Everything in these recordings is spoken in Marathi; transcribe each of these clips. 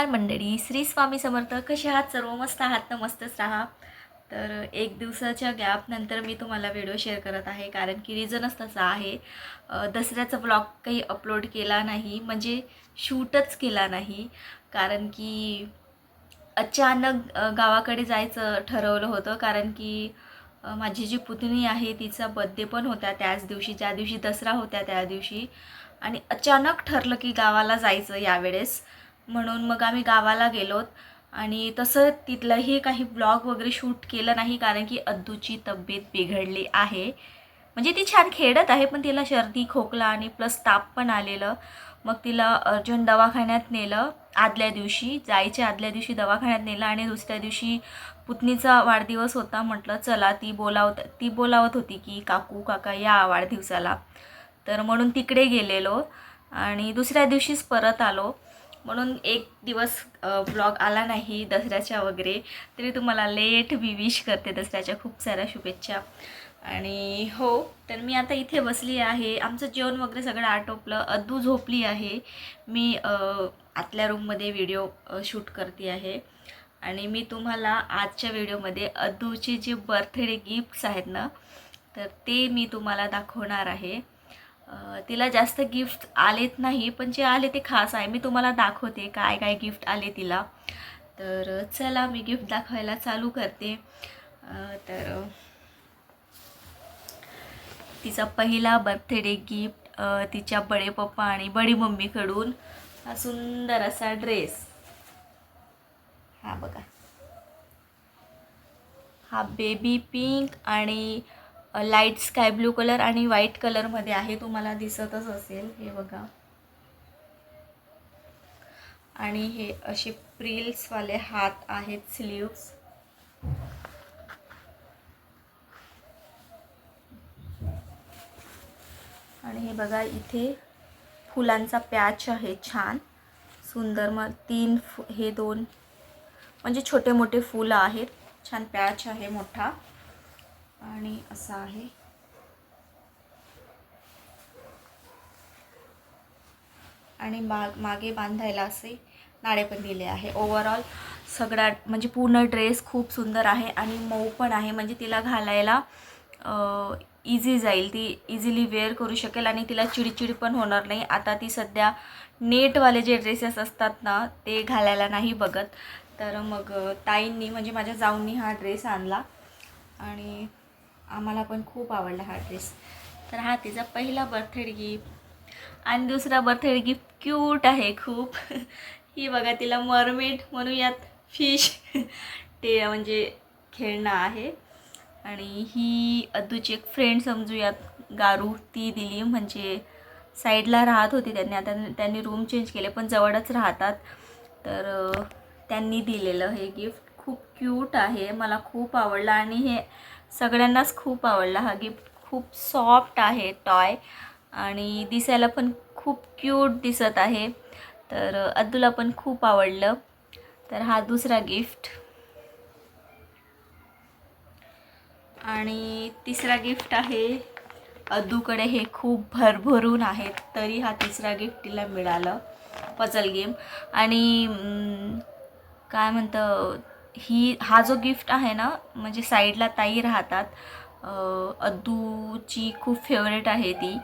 नमस्कार मंडळी. श्री स्वामी समर्थ. कसे आहात सर्व? मस्त आहात तर मस्तच राहा. तर एक दिवसाच्या गॅपनंतर मी तुम्हाला व्हिडिओ शेअर करत आहे. कारण की रिझनच तसा आहे. दसऱ्याचा ब्लॉग काही अपलोड केला नाही. म्हणजे शूटच केला नाही. कारण की अचानक गावाकडे जायचं ठरवलं होतं. कारण की माझी जी पुतणी आहे तिचा बड्डे पण होता त्याच दिवशी. ज्या दिवशी दसरा होता त्या दिवशी. आणि अचानक ठरलं की गावाला जायचं यावेळेस. म्हणून मग आम्ही गावाला गेलोत. आणि तसं तिथलंही काही ब्लॉग वगैरे शूट केलं नाही कारण की अद्दूची तब्येत बिघडली आहे. म्हणजे ती छान खेळत आहे पण तिला सर्दी खोकला आणि प्लस ताप पण आलेलं. मग तिला अर्जंट दवाखान्यात नेलं आदल्या दिवशी जायच्या आदल्या दिवशी दवाखान्यात नेलं आणि दुसऱ्या दिवशी पुतणीचा वाढदिवस होता म्हटलं चला ती बोलावत ती बोलावत होती की काकू काका या वाढदिवसाला. तर म्हणून तिकडे गेलेलो आणि दुसऱ्या दिवशीच परत आलो. म्हणून एक दिवस ब्लॉग आला नाही दसऱ्याच्या वगैरे. तरी तुम्हाला लेट मी विश करते दसऱ्याच्या खूप साऱ्या शुभेच्छा. आणि हो तर मी आता इथे बसली आहे. आमचं जेवण वगैरे सगळं आटोपलं. अद्दू झोपली आहे. मी आतल्या रूममध्ये व्हिडिओ शूट करते आहे. आणि मी तुम्हाला आजच्या व्हिडिओमध्ये अद्दूचे जे बर्थडे गिफ्ट्स आहेत ना तर ते मी तुम्हाला दाखवणार आहे. तिला जास्त गिफ्ट आलेत नाही पण जे आले ते खास आहे. मी तुम्हाला दाखवते काय काय गिफ्ट आले तिला. तर चला मी गिफ्ट दाखवायला चालू करते. तर तिचा पहिला बर्थडे गिफ्ट तिच्या बडे पप्पा आणि बडी मम्मीकडून हा सुंदर असा ड्रेस. हा बघा. हा बेबी पिंक आणि लाइट स्काय ब्लू कलर आणि व्हाईट कलरमध्ये आहे तुम्हाला दिसतच असेल. हे बघा. आणि हे असे प्रिल्सवाले हात आहेत स्लीव्स आणि हे बघा इथे फुलांचा पॅच आहे छान. सुंदर मग तीन फु हे दोन म्हणजे छोटे मोठे फुलं आहेत. छान पॅच आहे मोठा. आणि असा आहे. आणि माग मागे बांधायला असे नाळे पण दिले आहे. ओवरऑल सगळा म्हणजे पूर्ण ड्रेस खूप सुंदर आहे आणि मऊ पण आहे. म्हणजे तिला घालायला इझी जाईल. ती इझिली वेअर करू शकेल आणि तिला चिडचिड पण होणार नाही. आता ती सध्या नेटवाले जे ड्रेसेस असतात ना ते घालायला नाही बघत. तर मग ताईंनी म्हणजे माझ्या जाऊंनी हा ड्रेस आणला. आणि आम्हाला पण खूप आवडला हा ड्रेस तर हा तिचा पहिला बर्थडे गिफ्ट आणि दुसरा बर्थडे गिफ्ट क्यूट आहे खूप. ही बघा तिला मरमेड म्हणूयात फिश ते म्हणजे खेळणं आहे. आणि ही अद्दूची एक फ्रेंड समजूयात गारू ती दिली म्हणजे साईडला राहत होती त्यांनी. आता त्यांनी रूम चेंज केले पण जवळच राहतात. तर त्यांनी दिलेलं हे गिफ्ट खूप क्यूट आहे मला खूप आवडलं. आणि हे सगळ्यांनाच खूप आवडला हा गिफ्ट खूप सॉफ्ट आहे टॉय आणि दिसायला पण खूप क्यूट दिसत आहे. तर अ, अद्दूला पण खूप आवडलं. तर हा दुसरा गिफ्ट आणि तिसरा गिफ्ट आहे. अद्दूकडे हे खूप भरभरून आहेत तरी हा तिसरा गिफ्ट तिला मिळालं. पजल गेम आणि काय म्हणतं ही हा जो गिफ्ट आहे ना म्हणजे साईडला ताई राहतात अदूची अद्दूची खूप फेवरेट आहे ती.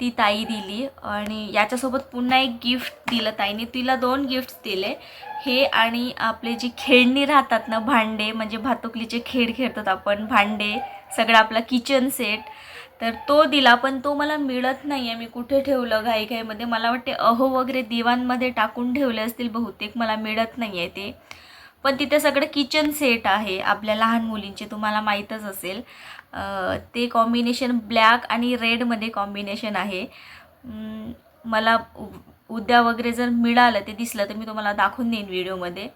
ती ताई दिली आणि याच्यासोबत पुन्हा एक गिफ्ट दिलं ताईने. तिला दोन गिफ्ट्स दिले. हे आणि आपले जे खेळणी राहतात ना भांडे म्हणजे भातुकलीचे खेळ खेळतात आपण भांडे सगळं आपला किचन सेट तर तो दिला पण तो मला मिळत नाही आहे मी कुठे ठेवलं घाईघाईमध्ये? मला वाटते अहो वगैरे दिवाणमध्ये टाकून ठेवले असतील बहुतेक. मला मिळत नाही आहे ते. पण तिथे सगळं किचन सेट आहे. आपल्या लहान मुलींचे तुम्हाला माहीतच असेल. ते कॉम्बिनेशन ब्लॅक आणि रेडमध्ये कॉम्बिनेशन आहे. मला उ- उद्या वगैरे जर मिळालं ते दिसलं तर मी तुम्हाला दाखवून देईन व्हिडिओमध्ये.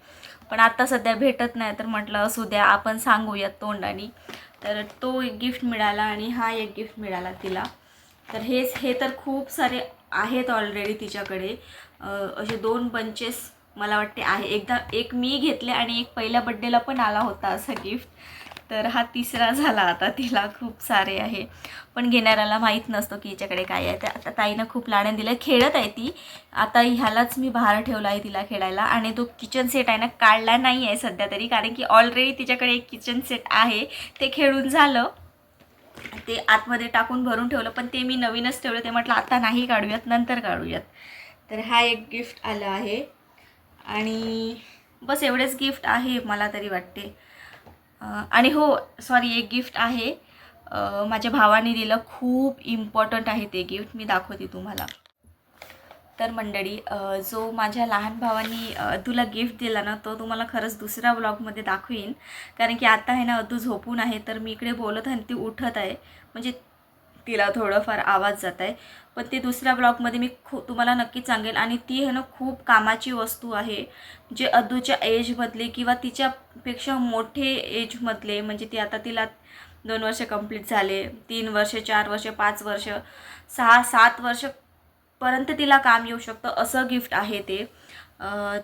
पण आत्ता सध्या भेटत नाही तर म्हटलं असू द्या आपण सांगूयात तोंडाने. तर तो एक गिफ्ट मिळाला आणि हा एक गिफ्ट मिळाला तिला. तर हेच हे तर खूप सारे आहेत ऑलरेडी तिच्याकडे. असे दोन बंचेस मला वाटते आहे. एकदा एक मी घेतले आणि एक पहिल्या बड्डेला पण आला होता असा गिफ्ट तर हा तिसरा झाला आता. तिला खूप सारे आहे. पण घेणाऱ्याला माहीत नसतो की हिच्याकडे काय आहे. तर आता ताईनं खूप लाडण दिलं. खेळत आहे ती. आता ह्यालाच मी बाहेर ठेवला आहे तिला खेळायला. आणि तो किचन सेट आहे ना काढला नाही आहे सध्या तरी. कारण की ऑलरेडी तिच्याकडे एक किचन सेट आहे. ते खेळून झालं. ते आतमध्ये टाकून भरून ठेवलं. पण ते मी नवीनच ठेवलं. ते म्हटलं आता नाही काढूयात. नंतर काढूयात. तर हा एक गिफ्ट आलं आहे. आणि बस एवढेच गिफ्ट आहे मला तरी वाटते. आणि हो सॉरी एक गिफ्ट आहे. माझ्या भावाने दिलं खूप इम्पॉर्टंट आहे ते गिफ्ट मी दाखवते तुम्हाला. तर मंडळी जो माझ्या लहान भावानी तुला अदूला गिफ्ट दिला ना तो तुम्हाला खरंच दुसऱ्या ब्लॉगमध्ये दाखवीन. कारण की आता आहे ना अदू झोपून आहे तर मी इकडे बोलत आहे ती उठत आहे. म्हणजे तिला थोडंफार आवाज जात आहे पण ते दुसऱ्या ब्लॉगमध्ये मी खू तुम्हाला नक्की सांगेल. आणि ती आहे ना खूप कामाची वस्तू आहे. जे अदूच्या एजमधले किंवा तिच्यापेक्षा मोठे एजमधले म्हणजे ती आता तिला दोन वर्ष कंप्लीट झाले तीन वर्ष चार वर्ष पाच वर्ष सहा सात वर्षपर्यंत तिला काम येऊ शकतं असं गिफ्ट आहे ते.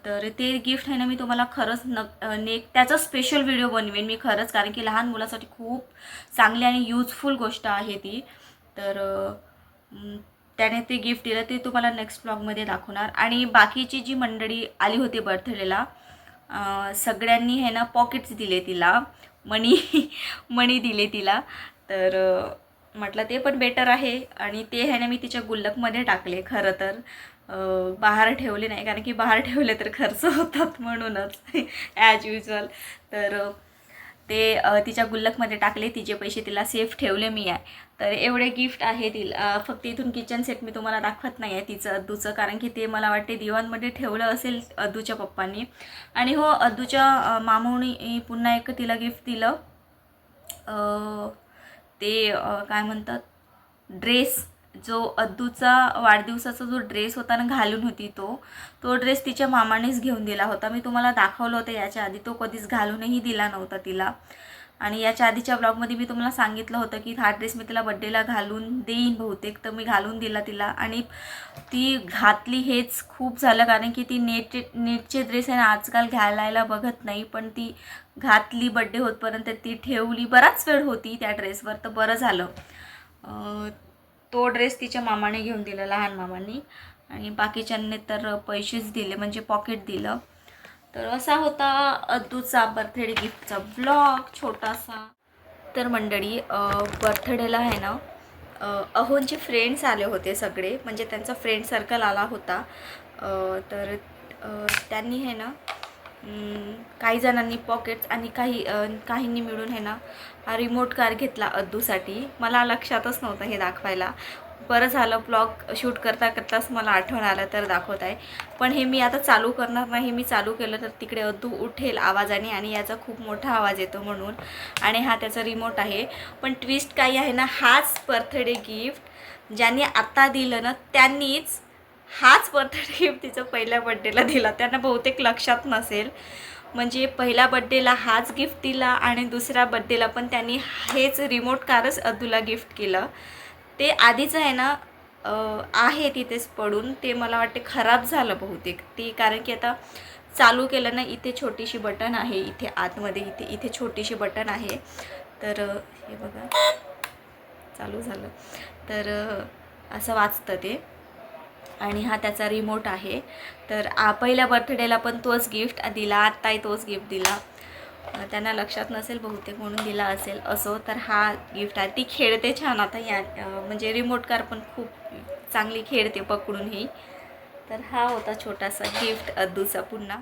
तर ते गिफ्ट आहे ना मी तुम्हाला खरंच न ने त्याचा स्पेशल व्हिडिओ बनवेन मी खरंच. कारण की लहान मुलासाठी खूप चांगली आणि यूजफुल गोष्ट आहे ती. तर त्याने ते गिफ्ट दिलं ते तुम्हाला नेक्स्ट ब्लॉगमध्ये दाखवणार. आणि बाकीची जी मंडळी आली होती बर्थडेला सगळ्यांनी हे ना पॉकेट्स दिले तिला. मनी मनी दिले तिला. तर म्हटलं ते पण बेटर आहे. आणि ते ह्याने मी तिच्या गुल्लकमध्ये टाकले खरं तर. बाहेर ठेवले नाही कारण की बाहेर ठेवले तर खर्च होतात म्हणूनच. ॲज युजल तर ते तिच्या गुल्लकमध्ये टाकले तिचे पैसे तिला सेफ ठेवले मी आहे. तर एवढे गिफ्ट आहे तिला फक्त इथून किचन सेट मी तुम्हाला दाखवत नाही आहे तिचं अद्दूचं कारण की ते मला वाटते दिवाणमध्ये ठेवलं असेल अद्दूच्या पप्पांनी. आणि हो अद्दूच्या मामूनी पुन्हा एक तिला गिफ्ट दिलं. ते काय म्हणतात? ड्रेस जो अद्दूचा वाढदिवसाचा जो ड्रेस होता ना घालून होती तो तो ड्रेस तिच्या मामानेच घेऊन दिला होता. मी तुम्हाला दाखवलं होतं याच्या आधी तो कधीच घालूनही दिला नव्हता तिला. आणि याच्या आधीच्या ब्लॉगमध्ये मी तुम्हाला सांगितलं होतं की हा ड्रेस मी तिला बड्डेला घालून देईन बहुतेक तर मी घालून दिला तिला. आणि ती घातली हेच खूप झालं कारण की ती नेट नेटचे ड्रेस आहे ना आजकाल घालायला बघत नाही पण ती घातली बड्डे होतपर्यंत ती ठेवली. बराच वेळ होती त्या ड्रेसवर तर बरं झालं. तो ड्रेस तिच्या मामाने घेऊन दिला लहान मामांनी. आणि बाकीच्यांनी तर पैसेच दिले म्हणजे पॉकेट दिलं. तर असा होता अद्दूचा बर्थडे गिफ्टचा ब्लॉग छोटासा. तर मंडळी बर्थडेला आहे ना अहोंचे फ्रेंड्स आले होते सगळे. म्हणजे त्यांचा फ्रेंड सर्कल आला होता. तर त्यांनी हे ना काही जणांनी पॉकेट्स आणि काही काहींनी मिळून हे ना हा रिमोट कार घेतला अद्दूसाठी. मला लक्षातच नव्हतं हे दाखवायला. बरं झालं ब्लॉग शूट करता करताच मला आठवण आलं तर दाखवत आहे पण हे मी आता चालू करणार नाही मी चालू केलं तर तिकडे अद्दू उठेल आवाजाने आणि याचा खूप मोठा आवाज येतो म्हणून. आणि हा त्याचा रिमोट आहे. पण ट्विस्ट काही आहे ना हाच बर्थडे गिफ्ट ज्यांनी आत्ता दिलं ना त्यांनीच हाच बर्थडे गिफ्ट तिचं पहिल्या बड्डेला दिला. त्यांना बहुतेक लक्षात नसेल. म्हणजे पहिल्या बड्डेला हाच गिफ्ट दिला आणि दुसऱ्या बड्डेला पण त्यांनी हेच रिमोट कारच अदूला गिफ्ट केलं. ते आधीच आहे ना आहे तिथेच पडून. ते मला वाटते खराब झालं बहुतेक. ती कारण की आता चालू केलं ना इथे छोटीशी बटन आहे. इथे आतमध्ये इथे इथे छोटीशी बटन आहे. तर हे बघा. चालू झालं. तर असं वाचतं ते. आणि हा त्याचा रिमोट आहे. तर पहिल्या बर्थडेला पण तोच गिफ्ट दिला आत्ताही तोच गिफ्ट दिला. त्यांना लक्षात नसेल बहुतेक म्हणून दिला असेल असो तर हा गिफ्ट आहे. ती खेळते छान आता या म्हणजे रिमोट कार पण खूप चांगली खेळते पकडूनही. तर हा होता छोटासा गिफ्ट अद्दूचा पुन्हा.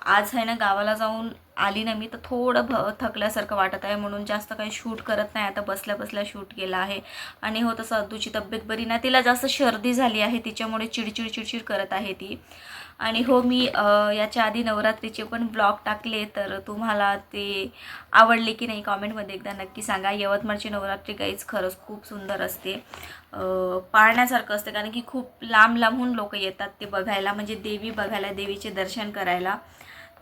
आज आहे ना गावाला जाऊन आली ना मी तर थोडं भ थकल्यासारखं वाटत आहे. म्हणून जास्त काही शूट करत नाही. आता बसल्या बसल्या शूट केला आहे. आणि हो तसं अद्दूची तब्येत बरी नाही. तिला जास्त सर्दी झाली आहे. तिच्यामुळे चिडचिड चिडचिड करत आहे ती. आणि हो मी याच्या आधी नवरात्रीचे पण ब्लॉग टाकले. तर तुम्हाला ते आवडले की नाही कॉमेंटमध्ये एकदा नक्की सांगा. यवतमाळची नवरात्री गाईच खरंच खूप सुंदर असते. पाळण्यासारखं असते. कारण की खूप लांब लांबहून लोक येतात ते बघायला. म्हणजे देवी बघायला देवीचे दर्शन करायला.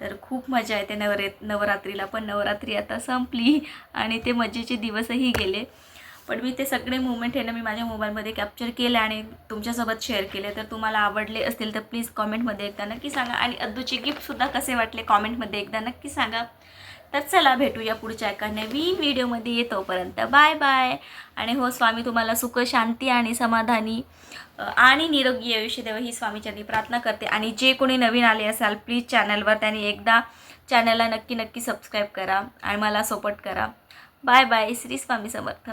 तर खूप मजा येते नवरे नवरात्रीला पण. नवरात्री आता संपली आणि ते मजेचे दिवसही गेले. पण मी ते सगळे मुवमेंट आहे ना मी माझ्या मोबाईलमध्ये कॅप्चर केले आणि तुमच्यासोबत शेअर केले. तर तुम्हाला आवडले असतील तर प्लीज कॉमेंटमध्ये एकदा नक्की सांगा. आणि अद्दूचे गिफ्टसुद्धा कसे वाटले कॉमेंटमध्ये एकदा नक्की सांगा. तर चला भेटूया पुढच्या एका नवीन व्हिडिओमध्ये. येतोपर्यंत बाय बाय. आणि हो स्वामी तुम्हाला सुख शांती आणि समाधानी आणि निरोगी आयुष्य देव ही स्वामीच्यांनी प्रार्थना करते. आणि जे कोणी नवीन आले असाल प्लीज चॅनलवर त्यांनी एकदा चॅनलला नक्की नक्की सबस्क्राईब करा आणि मला सपोर्ट करा. Bye bye. श्री स्वामी समर्थ.